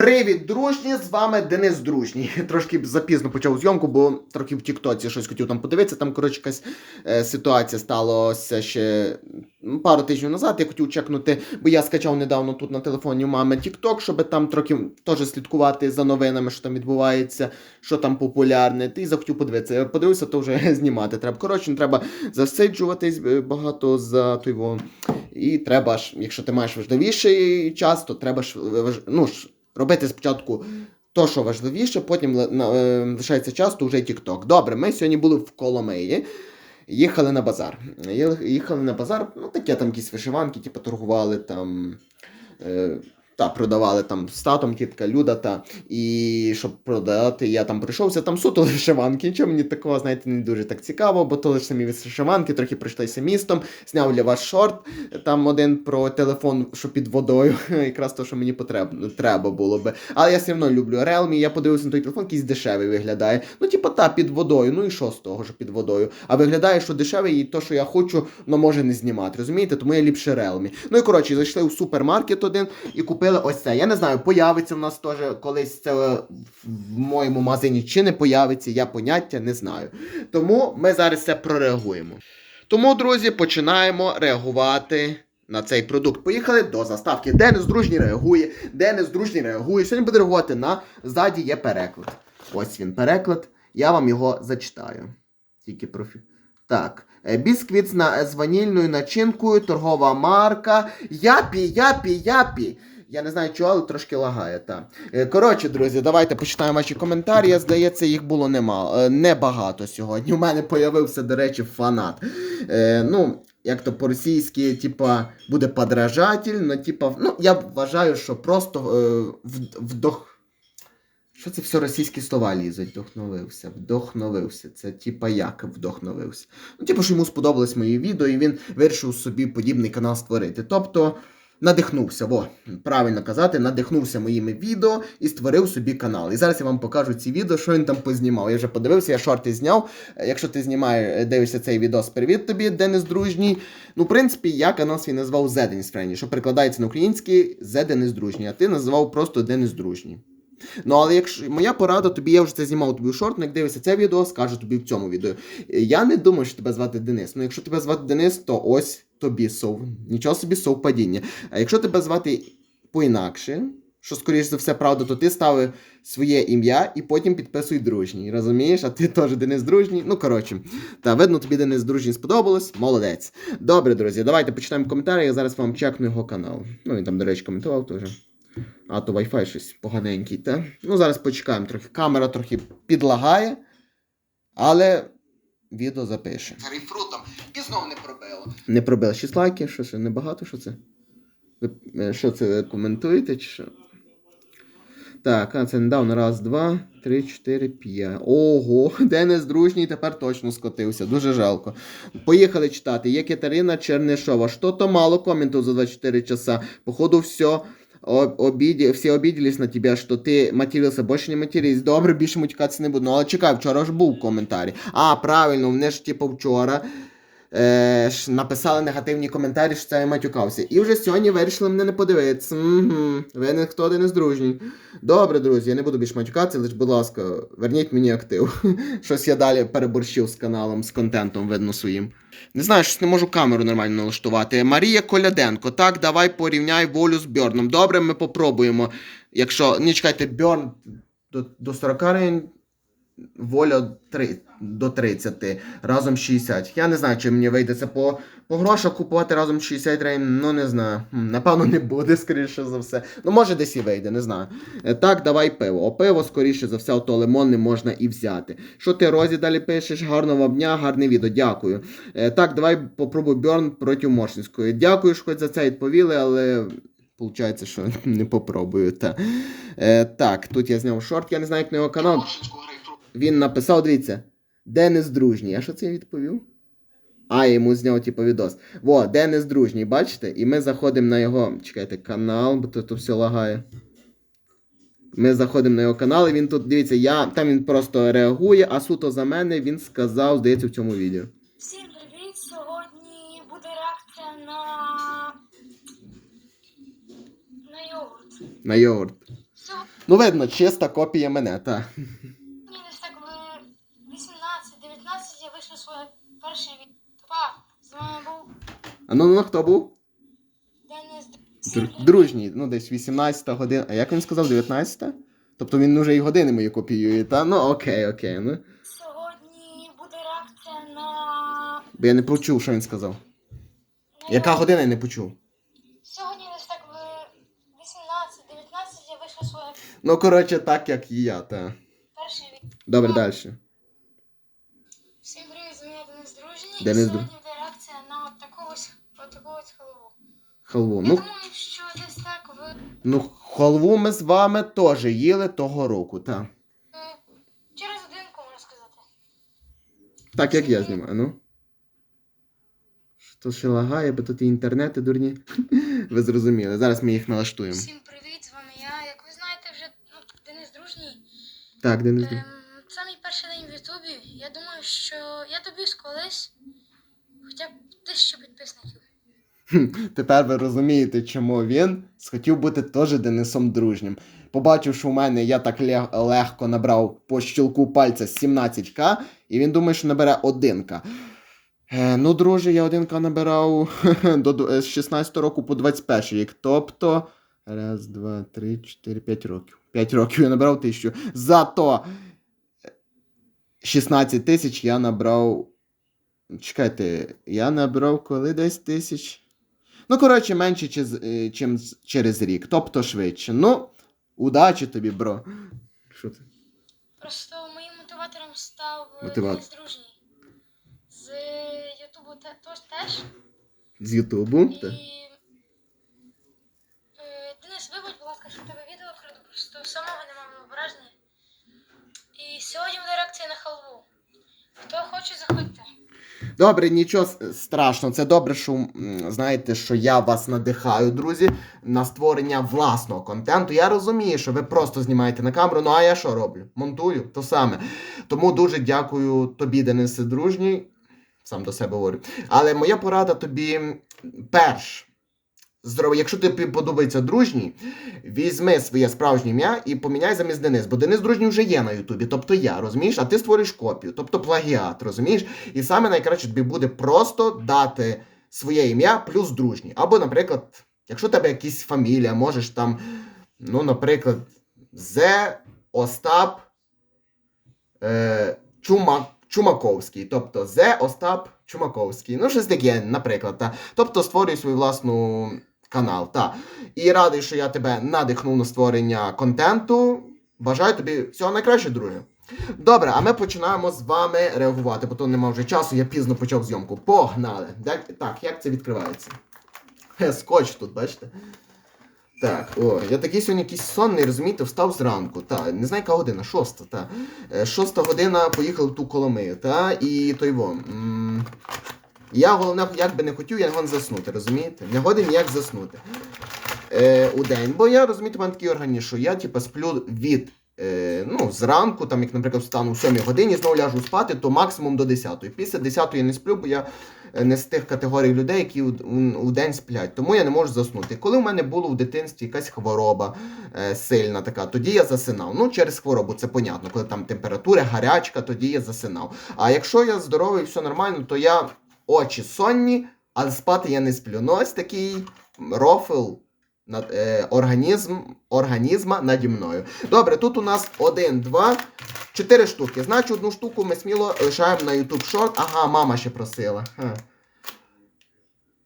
Привіт, дружні! З вами Денис Дружній. Трошки запізно почав зйомку, бо трохи в Тіктоці щось хотів там подивитися. Там, коротше, якась е, ситуація сталася ще пару тижнів назад. Я хотів чекнути, бо я скачав недавно тут на телефоні у мами Тікток, щоб там трохи теж слідкувати за новинами, що там відбувається, що там популярне. Ти захотів подивитися. Я подивився, то вже знімати треба. Коротше, треба засиджуватись е, багато за той вон. І треба ж, якщо ти маєш важливіший час, то треба ж ну, ж, робити спочатку то, що важливіше, потім е, лишається час, то вже TikTok. Добре, ми сьогодні були в Коломиї. Їхали на базар. Їхали на базар, ну таке там якісь вишиванки, типу, торгували там. Е, та, продавали там з татом тітка Люда та і щоб продати, я там прийшовся, там суто вишиванки. Нічого мені такого, знаєте, не дуже так цікаво, бо то лише самі вишиванки, трохи пройшлися містом, зняв для вас шорт, там один про телефон, що під водою, якраз то, що мені потрібно, треба було би. Але я все одно люблю Realme, я подивився на той телефон, якийсь дешевий виглядає. Ну, типу, та, під водою, ну і що з того, що під водою? А виглядає, що дешевий, і то, що я хочу, воно може не знімати, розумієте? Тому я ліпше Realme. Ну і коротше, зайшли в супермаркет один і купили ось це. Я не знаю, появиться в нас теж колись це в моєму магазині чи не появиться, я поняття не знаю. Тому ми зараз це прореагуємо. Тому, друзі, починаємо реагувати на цей продукт. Поїхали до заставки. Денис дружній реагує, Денис дружній реагує. Сьогодні буде реагувати на ззаді є переклад. Ось він переклад. Я вам його зачитаю. Тільки профі. Так. Е, Бісквіт з ванільною начинкою, торгова марка. Япі, япі, япі. Я не знаю чого, але трошки лагає. Та. Е, Коротше, друзі, давайте почитаємо ваші коментарі. Здається, їх було нема, е, небагато сьогодні. У мене появився, до речі, фанат. Е, ну, як то по-російськи, типа, буде подражатель, ну, типа, ну, я вважаю, що просто е, вдох. Що це все російські слова лізуть? Вдохновився, вдохновився. Це типа як вдохновився. Ну, типу, що йому сподобалось мої відео, і він вирішив собі подібний канал створити. Тобто надихнувся, во, правильно казати, надихнувся моїми відео і створив собі канал. І зараз я вам покажу ці відео, що він там познімав. Я вже подивився, я шорти зняв. Е, Якщо ти знімаєш, дивишся цей відос, привіт тобі, Денис Дружній. Ну, в принципі, я канал свій назвав Dennis Friendly, що перекладається на український The Денис Дружній, а ти називав просто Денис Дружній. Ну, але якщо моя порада, тобі я вже це знімав тобі у шорт, ну як дивишся це відео, скажу тобі в цьому відео. Е, Я не думаю, що тебе звати Денис. Ну, якщо тебе звати Денис, то ось тобі сов. Нічого собі совпадіння. А якщо тебе звати по-інакше, що скоріш за все правда, то ти ставив своє ім'я і потім підписуй дружній. Розумієш? А ти теж Денис Дружній. Ну, коротше. Та видно, тобі Денис Дружній сподобалось. Молодець. Добре, друзі, давайте почитаємо коментарі. Я зараз вам чекну його канал. Ну, він там, до речі, коментував теж. А то Wi-Fi щось поганенький, та? Ну, зараз почекаємо трохи. Камера трохи підлагає, але відео запише. Грейпфрутом і знов не пробило. Не пробило. 6 лайків, що ще небагато, що це? Ви е, що це коментуєте чи що? Так, а це недавно. Раз, два, три, чотири, п'ять. Ого, Денис дружній тепер точно скотився. Дуже жалко. Поїхали читати. Є Катерина Чернишова. Що то мало коментів за 24 часа. Походу, все. Обіді, всі обіділись на тебе, що ти матерився, більше не матерись. Добре, більше матюкатися не буду. Ну, але чекай, вчора ж був коментарі. А, правильно, вони ж типу вчора е, написали негативні коментарі, що це я матюкався. І вже сьогодні вирішили мене не подивитися. Угу. Ви не хто один із дружній. Добре, друзі, я не буду більше матюкатися, лише, будь ласка, верніть мені актив. Щось я далі переборщив з каналом, з контентом, видно своїм. Не знаю, щось не можу камеру нормально налаштувати. Марія Коляденко. Так, давай порівняй волю з Бьорном. Добре, ми попробуємо. Якщо. Ні, чекайте, Бьорн до, до 40 гривень, воля 3, до 30, разом 60. Я не знаю, чи мені вийде це по, по грошах купувати разом 60 гривень, ну не знаю. Напевно, не буде, скоріше за все. Ну, може, десь і вийде, не знаю. Е, Так, давай пиво. О, пиво, скоріше за все, ото лимонне можна і взяти. Що ти Розі далі пишеш? Гарного дня, гарне відео, дякую. Е, Так, давай попробуй Бьорн проти Моршинської. Дякую, що хоч за це відповіли, але. Получається, що не попробую. Та. Е, так, тут я зняв шорт, я не знаю, як на його канал. Він написав, дивіться, Денис Дружній. А що це я відповів? А, йому зняв типу відос. Во, Денис Дружній, бачите? І ми заходимо на його. Чекайте, канал, бо тут, все лагає. Ми заходимо на його канал, і він тут, дивіться, я, там він просто реагує, а суто за мене він сказав, здається, в цьому відео. Всім привіт! Сьогодні буде реакція на. на йогурт. На йогурт. Сьогодні Ну, видно, чиста копія мене, та. Мені десь так в 18-19 я вийшов своє перше відео. Був А ну, ну, хто був? Денис Дру- Дружній, ну десь 18 година. А як він сказав, 19? Тобто він вже і години мої копіює, та? Ну окей, окей. Ну. Сьогодні буде реакція на. Бо я не почув, що він сказав. на Яка година я не почув? Сьогодні десь так в 18-19 я вийшов своє Ну, коротше, так як і я, та. перше відео. Добре, далі. Всім привіт, з мене Денис Дружній. Денис Дру- сьогодні буде реакція на от таку ось, от таку ось халву. Халву. Ну, так ну, халву ми з вами теж їли того року, та. е, через годинку, можна сказати. Так як я знімаю, ну. Що ще лагає, бо тут і інтернети дурні. Ви зрозуміли. Зараз ми їх налаштуємо. Всім привіт, з вами я. Як ви знаєте, вже ну, Денис Дружній. Так, Денис. Ем, це мій перший день в Ютубі. Я думаю, що я доб'юсь колись хоча б тисячу підписників. Тепер ви розумієте, чому він схотів бути теж Денисом дружнім. Побачив, що у мене я так лег- легко набрав по щілку пальця 17к, і він думає, що набере 1к. Е, ну, друже, я 1к набирав до, е, з 16 року по 21 рік. Тобто. Раз, два, три, чотири, п'ять років. 5 років я набрав тисячу. Зато е, 16 тисяч я набрав. Чекайте, я набрав коли десь тисяч. Ну, коротше, менше, чим, е, чим через рік, тобто швидше. Ну, удачі тобі, бро. Що це? Просто моїм мотиватором став е, Мотиватор. Дружній. З Ютубу те- теж. З Ютубу? І... Та. Е, Денис, вибудь, будь ласка, що тебе відео круто, просто самого немає ображення. І сьогодні буде реакція на халву. Хто хоче, заходьте. Добре, нічого страшного. Це добре, що знаєте, що я вас надихаю, друзі, на створення власного контенту. Я розумію, що ви просто знімаєте на камеру. Ну а я що роблю? Монтую то саме. Тому дуже дякую тобі, Денисе Дружній. Сам до себе говорю. Але моя порада тобі перш. Якщо тобі подобається дружній, візьми своє справжнє ім'я і поміняй замість Денис. Бо Денис дружній вже є на Ютубі, тобто я, розумієш? А ти створиш копію, тобто плагіат, розумієш? І саме найкраще тобі буде просто дати своє ім'я плюс дружній. Або, наприклад, якщо в тебе якась фамілія, можеш там, ну, наприклад, Зе Остап е, Чума, Чумаковський. Тобто Зе Остап Чумаковський. Ну, щось таке, наприклад. Та. Тобто створюй свою власну канал. Та. І радий, що я тебе надихнув на створення контенту. Бажаю тобі всього найкращого, друже. Добре, а ми починаємо з вами реагувати, бо то нема вже часу, я пізно почав зйомку. Погнали! Так, як це відкривається? Скотч тут, бачите? Так, о, я такий сьогодні якийсь сонний, розумієте, встав зранку. Та, не знаю, яка година, шоста, та. Е, Шоста година поїхав в ту Коломию, та, і той во. Я головне, як би не хотів, я годен заснути, розумієте? Не годен ніяк заснути. Е, у день. Бо я розумієте, в мене такий організм, що я типу, сплю від е, ну, зранку, там, як, наприклад, встану в 7 годині, знову ляжу спати, то максимум до 10. Після 10 я не сплю, бо я е, не з тих категорій людей, які у, у, у день сплять. Тому я не можу заснути. Коли в мене було в дитинстві якась хвороба е, сильна така, тоді я засинав. Ну, через хворобу, це понятно. Коли там температура, гарячка, тоді я засинав. А якщо я здоровий, все нормально, то я очі сонні, але спати я не сплю. Ну, ось такий рофл над, е, організм, організма наді мною. Добре, тут у нас один, два, чотири штуки. Значить, одну штуку ми сміло лишаємо на YouTube Short. Ага, мама ще просила. Ха.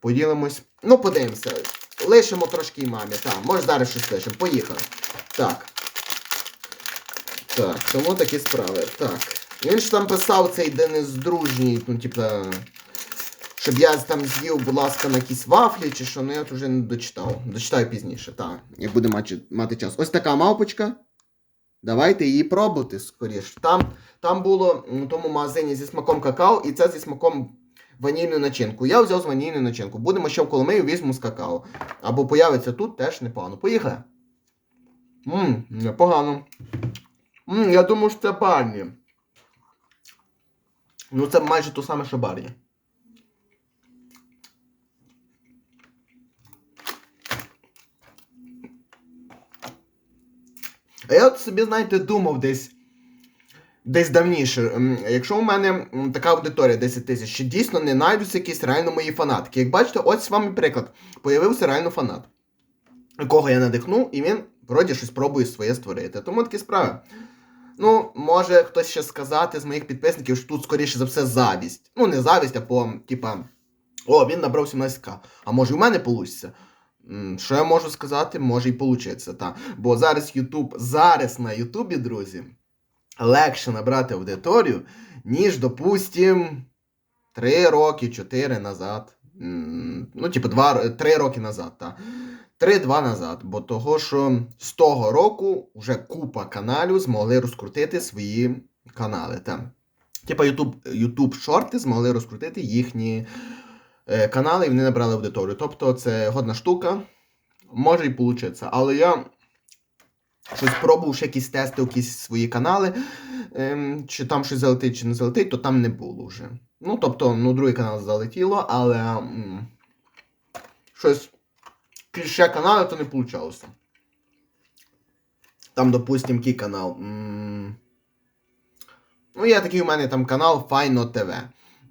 Поділимось. Ну, подивимося. Лишимо трошки мамі. Так, може зараз щось лишимо. Поїхали. Так. Так, тому такі справи. Так. Він ж там писав цей Денис Дружній, ну, типа. Щоб я там з'їв, будь ласка, на якісь вафлі чи що, ну я от вже не дочитав. Дочитаю пізніше, так. Як буде мати, мати час. Ось така мавпочка. Давайте її пробувати скоріш. Там, там було в тому магазині зі смаком какао, і це зі смаком ванільну начинку. Я взяв з ванільну начинку. Будемо ще в Коломию, візьму з какао. Або появиться тут теж непогано. Поїхали. Ммм, непогано. Ммм, я думаю, що це барні. Ну, це майже то саме, що барні. А я от собі, знаєте, думав десь. Десь давніше, якщо у мене така аудиторія 10 тисяч, чи дійсно не знайдуться якісь реально мої фанатки. Як бачите, ось вам і приклад. Появився реально фанат, якого я надихнув, і він вроді щось пробує своє створити. Тому такі справи. Ну, може хтось ще сказати з моїх підписників, що тут, скоріше за все, завість. Ну, не завість, а по, типа, о, він набрав 17к. А може, в мене вийде? Що я можу сказати? Може і получиться, та. Бо зараз Ютуб, зараз на Ютубі, друзі, легше набрати аудиторію, ніж, допустим, 3 роки, 4 назад. Ну, типу, 2, 3 роки назад, так. 3-2 назад, бо того, що з того року вже купа каналів змогли розкрутити свої канали. Та. Типа YouTube, YouTube шорти змогли розкрутити їхні канали і вони набрали аудиторію. Тобто це годна штука, може і получиться. Але я щось пробував ще якісь тести, якісь свої канали, ем, чи там щось залетить, чи не залетить, то там не було вже. Ну, тобто, ну, другий канал залетіло, але м, щось крізь ще канали, то не вийшло. Там, допустим, який канал. М, Ну, є такий у мене там канал Файно ТВ.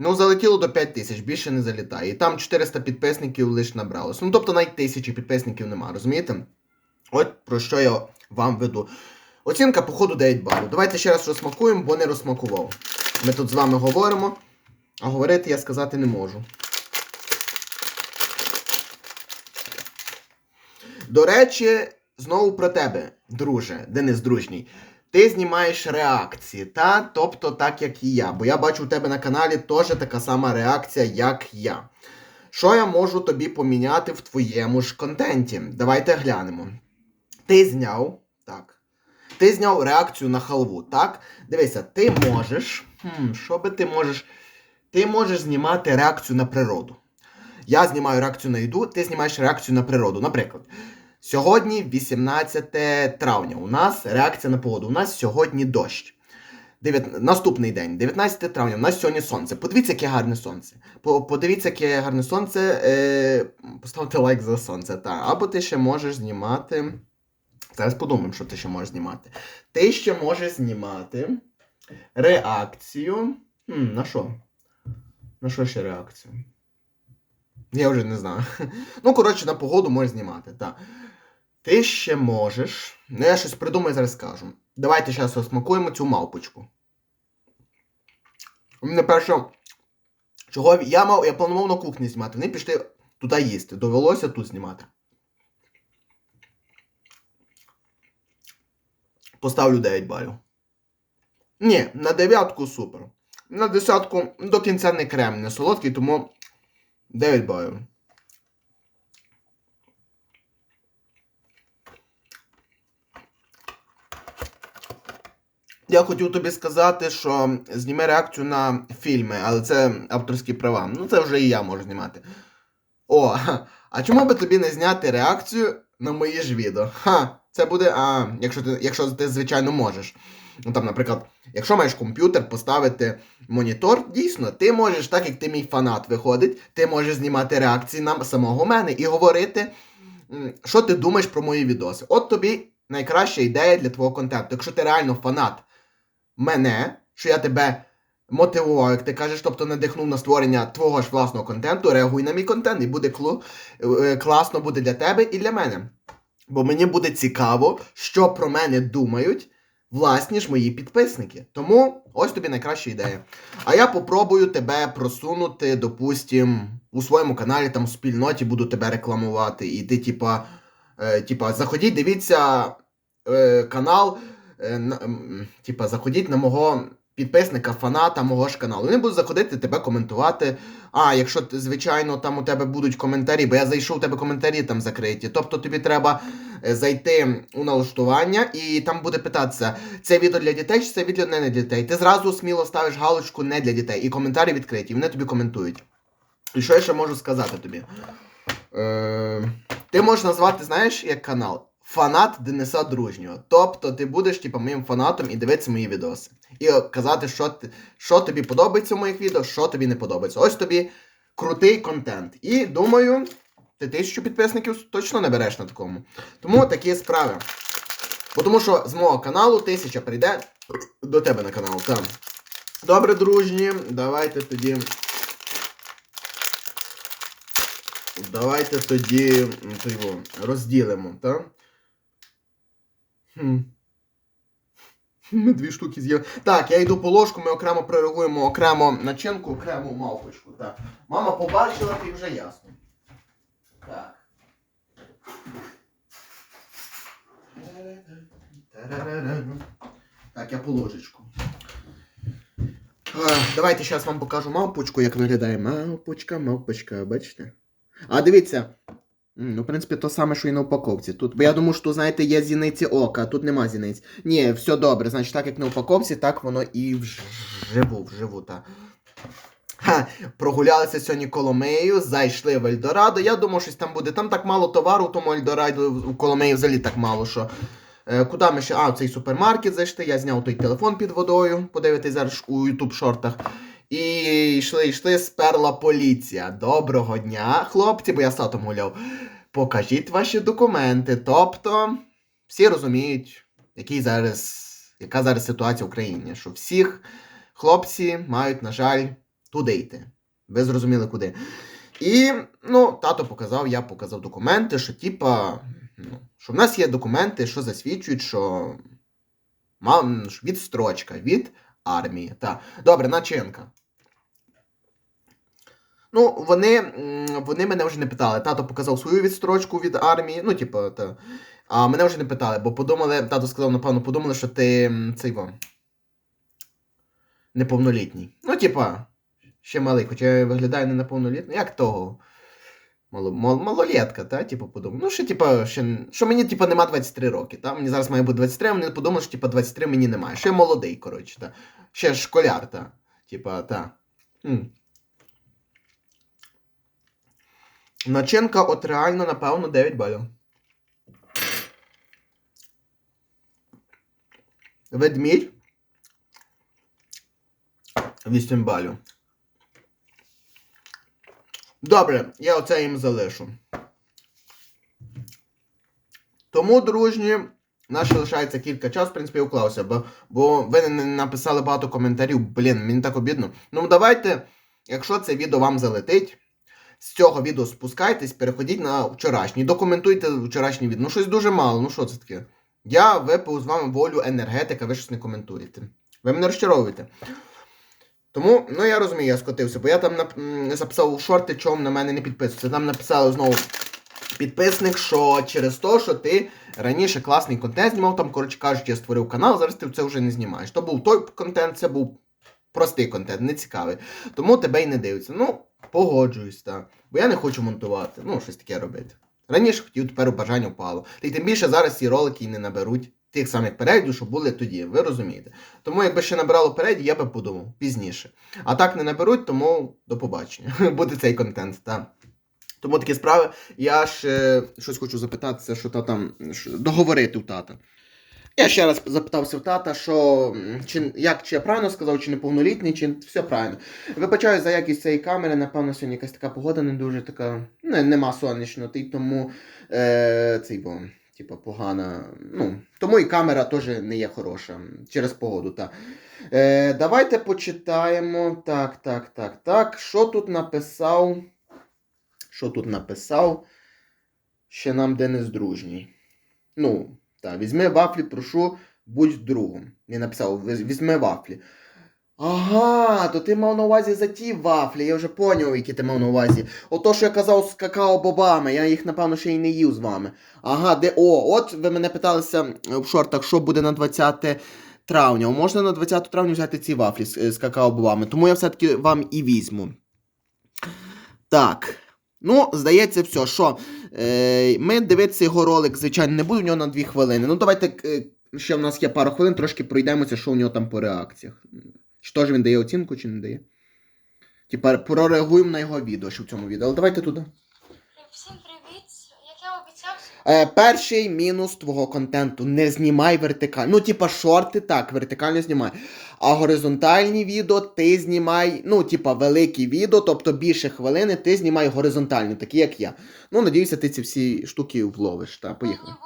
Ну, залетіло до 5 тисяч, більше не залітає. І там 400 підписників лише набралося. Ну, тобто навіть тисячі підписників нема, розумієте? От про що я вам веду. Оцінка, походу, 9 балів. Давайте ще раз розсмакуємо, бо не розсмакував. Ми тут з вами говоримо, а говорити я сказати не можу. До речі, знову про тебе, друже, Денис Дружній. Ти знімаєш реакції, та? Тобто так, як і я. Бо я бачу у тебе на каналі теж така сама реакція, як я. Що я можу тобі поміняти в твоєму ж контенті? Давайте глянемо. Ти зняв, так. Ти зняв реакцію на халву, так? Дивися, ти можеш. Що би ти можеш? Ти можеш знімати реакцію на природу. Я знімаю реакцію на їду, ти знімаєш реакцію на природу. Наприклад, сьогодні 18 травня. У нас реакція на погоду. У нас сьогодні дощ. Дев'ят- Наступний день, 19 травня, у нас сьогодні сонце. Подивіться, яке гарне сонце. Подивіться, яке гарне сонце. Е... Поставте лайк за сонце. Та. Або ти ще можеш знімати. Зараз подумаємо, що ти ще можеш знімати. Ти ще можеш знімати реакцію. Хм, на що? На що ще реакцію? Я вже не знаю. Ну, коротше, на погоду можеш знімати, так. Ти ще можеш. Ну, я щось придумаю, зараз скажу. Давайте зараз розсмакуємо цю мавпочку. Мене перше. Чого я мав, я планував на кухні знімати. Вони пішли туди їсти. Довелося тут знімати. Поставлю 9 балів. Ні, на дев'ятку супер. На десятку до кінця не крем, не солодкий, тому 9 балів. Я хотів тобі сказати, що зніми реакцію на фільми, але це авторські права. Ну це вже і я можу знімати. О, а чому би тобі не зняти реакцію на мої ж відео? Ха, це буде, а, якщо ти, якщо ти звичайно можеш. Ну там, наприклад, якщо маєш комп'ютер, поставити монітор, дійсно, ти можеш, так як ти мій фанат виходить, ти можеш знімати реакції на самого мене і говорити, що ти думаєш про мої відоси. От тобі найкраща ідея для твого контенту. Якщо ти реально фанат мене, що я тебе мотивував, як ти кажеш, тобто надихнув на створення твого ж власного контенту, реагуй на мій контент, і буде клу, е, класно буде для тебе і для мене. Бо мені буде цікаво, що про мене думають власні ж мої підписники. Тому ось тобі найкраща ідея. А я попробую тебе просунути, допустим, у своєму каналі, там в спільноті буду тебе рекламувати. І ти, типа, е, типа, заходіть, дивіться е, канал, типа, заходіть на мого підписника, фаната мого ж каналу. Вони будуть заходити, тебе коментувати. А, якщо звичайно, там у тебе будуть коментарі, бо я зайшов, у тебе коментарі там закриті. Тобто тобі треба е, зайти у налаштування, і там буде питатися, це відео для дітей чи це відео не для дітей. Ти зразу сміло ставиш галочку не для дітей, і коментарі відкриті, і вони тобі коментують. І що я ще можу сказати тобі? Е, ти можеш назвати, знаєш, як канал? Фанат Дениса Дружнього. Тобто ти будеш типу, моїм фанатом і дивитися мої відоси. І казати, що, ти, що тобі подобається в моїх відео, що тобі не подобається. Ось тобі крутий контент. І думаю, ти тисячу підписників точно не береш на такому. Тому такі справи. Бо тому що з мого каналу тисяча прийде до тебе на канал. Так. Добре, дружні, давайте тоді. Давайте тоді розділимо, так? Хм. Ми дві штуки з'їли. Так, я йду по ложку, ми окремо прореагуємо окремо начинку, окремо мавпочку. Так. Мама побачила, і вже ясно. Так. Так, я по ложечку. Давайте зараз вам покажу мавпочку, як виглядає мавпочка, мавпочка, бачите? А дивіться. Ну, в принципі, то саме, що і на упаковці. Тут, бо я думаю, що, знаєте, є зіниці ока, а тут нема зіниць. Ні, все добре. Значить, так як на упаковці, так воно і вживу, вживу, так. Ха, прогулялися сьогодні Коломею, зайшли в Ельдорадо. Я думав, щось там буде. Там так мало товару, тому Ельдорадо, в Коломеї взагалі так мало, що. Е, куди ми ще? А, цей супермаркет зайшли, я зняв той телефон під водою, подивитись зараз у YouTube шортах. І йшли, йшли, сперла поліція. Доброго дня, хлопці, бо я сатом гуляв. Покажіть ваші документи. Тобто, всі розуміють, який зараз, яка зараз ситуація в Україні. Що всіх хлопці мають, на жаль, туди йти. Ви зрозуміли куди. І ну, тато показав, я показав документи, що типа, ну, що в нас є документи, що засвідчують, що ма- що відстрочка від армії. Та. Добре, начинка. Ну, вони, вони мене вже не питали. Тато показав свою відстрочку від армії. Ну, типу, та. А мене вже не питали, бо подумали, тато сказав, напевно, подумали, що ти цей во. Неповнолітній. Ну, типа, ще малий, хоча я виглядає не неповнолітній. Як того? Мало, мал, малолетка, та? Типу, подумав. Ну, що, типа, ще, що мені, типа, нема 23 роки, та? Мені зараз має бути 23, а вони подумали, що, типа, 23 мені немає. Ще молодий, коротше, та? Ще школяр, та? Типа, та. М. Начинка, от реально, напевно, 9 балів. Ведмідь. 8 балів. Добре, я оце їм залишу. Тому, дружні, нас ще лишається кілька часу, в принципі, уклався, бо, бо ви не написали багато коментарів. Блін, мені так обідно. Ну, давайте, якщо це відео вам залетить, з цього відео спускайтесь, переходіть на вчорашній. Документуйте вчорашнє відео. Ну, щось дуже мало, ну що це таке? Я випив з вами волю енергетика, ви щось не коментуєте. Ви мене розчаровуєте. Тому, ну я розумію, я скотився, бо я там нап... записав у шорти, чому на мене не підписується. Там написали знову підписник, що через те, що ти раніше класний контент знімав, там, коротше кажучи, я створив канал, зараз ти це вже не знімаєш. То був той контент, це був простий контент, не цікавий. Тому тебе й не дивиться. Ну, погоджуюсь, так. Бо я не хочу монтувати, ну, щось таке робити. Раніше хотів, тепер бажання впало. Та й тим більше зараз ці ролики не наберуть тих самих переглядів, що були тоді, ви розумієте. Тому якби ще набирало переді, я би подумав пізніше. А так не наберуть, тому до побачення. Буде цей контент, так. Тому такі справи. Я ще щось хочу запитатися, що та там договорити у тата. Я ще раз запитався в тата, що чи як чи я правильно сказав, чи неповнолітній, чи все правильно. Вибачаю за якість цієї камери, напевно, сьогодні якась така погода не дуже така. Не, нема сонячно, і тому е, цей бо, типа, погана. Ну, тому і камера теж не є хороша через погоду. Та. Е, давайте почитаємо. Так, так, так, так. Що тут написав? Що тут написав? Ще нам Денис Дружній. Ну, так, візьми вафлі, прошу, будь другом. Він написав, візьми вафлі. Ага, то ти мав на увазі за ті вафлі, я вже поняв, які ти мав на увазі. Ото, що я казав з какао-бобами, я їх, напевно, ще й не їв з вами. Ага, де. О, от ви мене питалися е, в шортах, що буде на 20 травня. Можна на 20 травня взяти ці вафлі з, з какао-бобами, тому я все-таки вам і візьму. Так. Ну, здається, все. Що? Е, ми дивитися його ролик, звичайно, не буде в нього на 2 хвилини. Ну, давайте е, ще в нас є пару хвилин, трошки пройдемося, що у нього там по реакціях. Чи теж він дає оцінку, чи не дає? Тепер прореагуємо на його відео, що в цьому відео. Але давайте туди. Всім привіт! Як я обіцяв, Е, перший мінус твого контенту. Не знімай вертикально. Ну, типа, шорти, так, вертикально знімай. А горизонтальні відео ти знімай, ну, типа, великі відео, тобто більше хвилини, ти знімай горизонтально, такі як я. Ну, надіюся, ти ці всі штуки вловиш. Та, поїхали. 0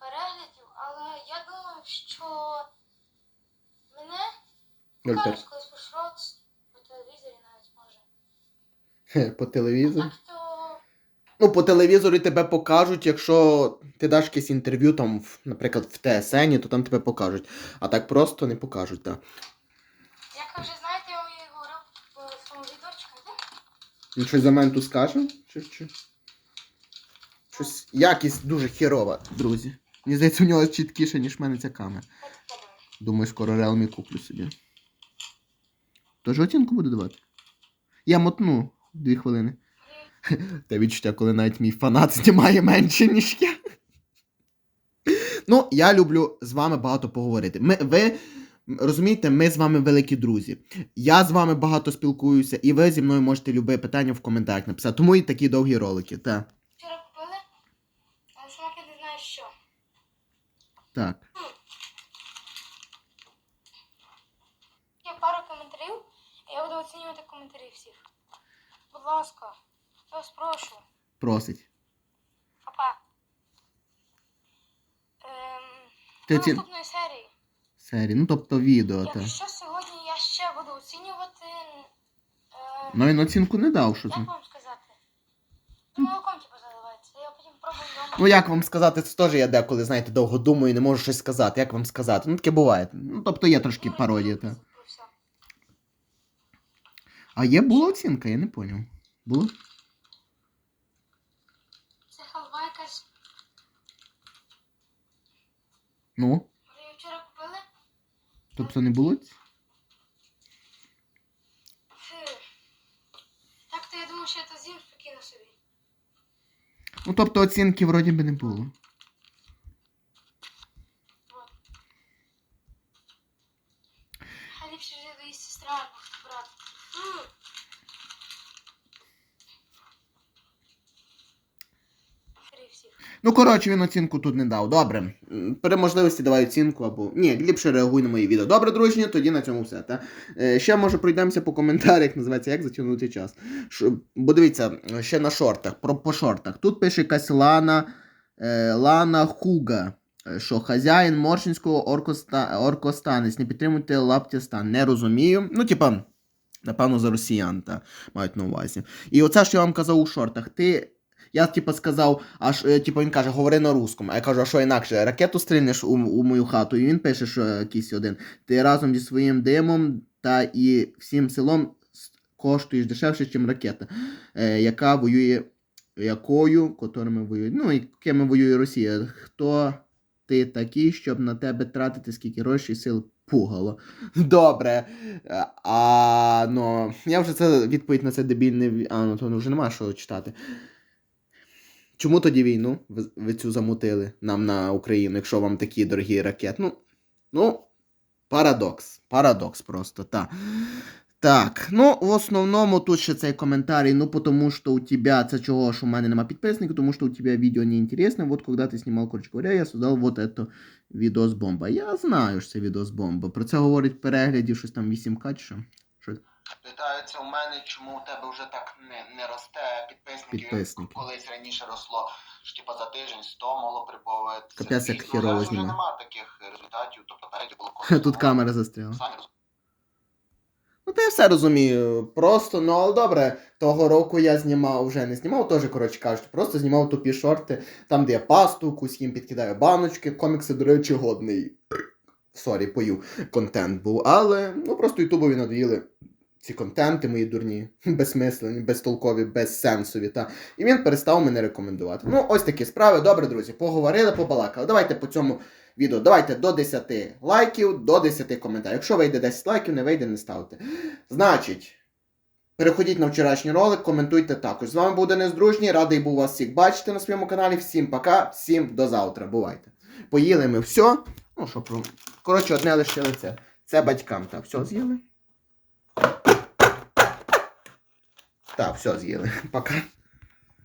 переглядів. що мене п'ять. покажуть колись по шроц, по телевізорі навіть може. По телевізору. Ну, по телевізорі тебе покажуть, якщо ти даш якесь інтерв'ю, там, в- наприклад, в ТСН, то там тебе покажуть. А так просто не покажуть, так. Як ви вже знаєте, я вам і говорив в своєму відеочку, так? Він щось за мене тут скаже? Чи, чи? Щось якість дуже херова, друзі. Мені здається, у нього чіткіше, ніж в мене ця камера. Думаю, скоро Realme куплю собі. Тож оцінку буду давати. Я мотну дві хвилини. Те відчуття, коли навіть мій фанат знімає менше, ніж я. Ну, я люблю з вами багато поговорити. Ми, ви розумієте, ми з вами великі друзі. Я з вами багато спілкуюся, і ви зі мною можете любе питання в коментарях написати. Тому і такі довгі ролики. Так. Вчора купили, але я не знаю що. Так. Є пару коментарів, і я буду оцінювати коментарі всіх. Будь ласка, вас прошу. Просить. Папа. Ем, Ти до оці... наступної серії. Серії, ну тобто відео, так. Якщо сьогодні я ще буду оцінювати. Е, Ну він оцінку не дав, що це. як вам сказати? Ну, молоком типу заливається. Я потім пробую вдома. Ну як вам сказати, це теж я деколи, знаєте, довго думаю і не можу щось сказати. Як вам сказати? Ну таке буває. Ну тобто є трошки Ну, пародія, ну, так. ну, все. А є була оцінка, я не поняв. Було? Це халва якась. Ну? Ви її вчора купили? Тобто не було? Так то я думаю, що я то з'їм спокійно собі. Ну тобто оцінки вроді би не було. Вот. Хай ліпше вже доїсть сестра або брат. Фу. Фрі всіх. Ну, коротше, він оцінку тут не дав. Добре. При можливості давай оцінку або. Ні, ліпше реагуй на мої відео. Добре, дружні, тоді на цьому все. Та? Е, ще може пройдемося по коментарях, називається як затягнути час. Ш... Бо дивіться, ще на шортах, про по шортах. Тут пише якась Лана, е, Лана Хуга. е, Що хазяїн Моршинського оркоста... оркостанець, не підтримуйте лаптястан. Не розумію. Ну, типа, напевно, за росіян та мають на увазі. І оце, що я вам казав у шортах. Ти я типу сказав, аж е, типу він каже, говори на русскому. А я кажу, а що інакше? Ракету стрільнеш у, у мою хату, і він пише, що якийсь один. Ти разом зі своїм димом та і всім селом коштуєш дешевше, ніж ракета, е, яка воює, якою, котрими воює, ну, і кими воює Росія. Хто ти такий, щоб на тебе тратити скільки грошей сил пугало? Добре. Е, А ну, я вже це відповідь на це дебільне. А, ну то вже нема що читати. Чому тоді війну ви, цю замутили нам на Україну, якщо вам такі дорогі ракети? Ну, ну, парадокс. Парадокс просто, так. Так, ну, в основному тут ще цей коментарій, ну, потому что у тебя, це чого, що у мене нема підписників, тому що у тебя видео не интересно, вот когда ты снимал, короче говоря, я создал вот это відео з бомба. Я знаю, що це відео бомба. Про це говорить переглядів, щось там 8К чи що. Питаються у мене, чому у тебе вже так не, не росте підписників, Підписники. як колись раніше росло, що типа за тиждень 100 мало прибавити. Капець, як хірово вже знімає. нема таких результатів, тобто навіть було Тут камера застряла. Ну, та я все розумію. Просто, ну але добре, того року я знімав, вже не знімав, теж, коротше кажучи, просто знімав тупі шорти, там, де я пасту, якусь їм підкидаю баночки, комікси, до речі, годний. Сорі, пою, контент був. Але ну просто Ютубові надоїли ці контенти мої дурні, безсмислені, безтолкові, безсенсові. Та. І він перестав мене рекомендувати. Ну, ось такі справи. Добре, друзі, поговорили, побалакали. Давайте по цьому відео. Давайте до 10 лайків, до 10 коментарів. Якщо вийде 10 лайків, не вийде, не ставте. Значить, переходіть на вчорашній ролик, коментуйте також. З вами був Денис Дружній, радий був вас всіх бачити на своєму каналі. Всім пока, всім до завтра. Бувайте. Поїли ми все. Ну, що про. Коротше, одне лишили це. Це батькам. Так, все з'їли. Так, все з'їли. Пока.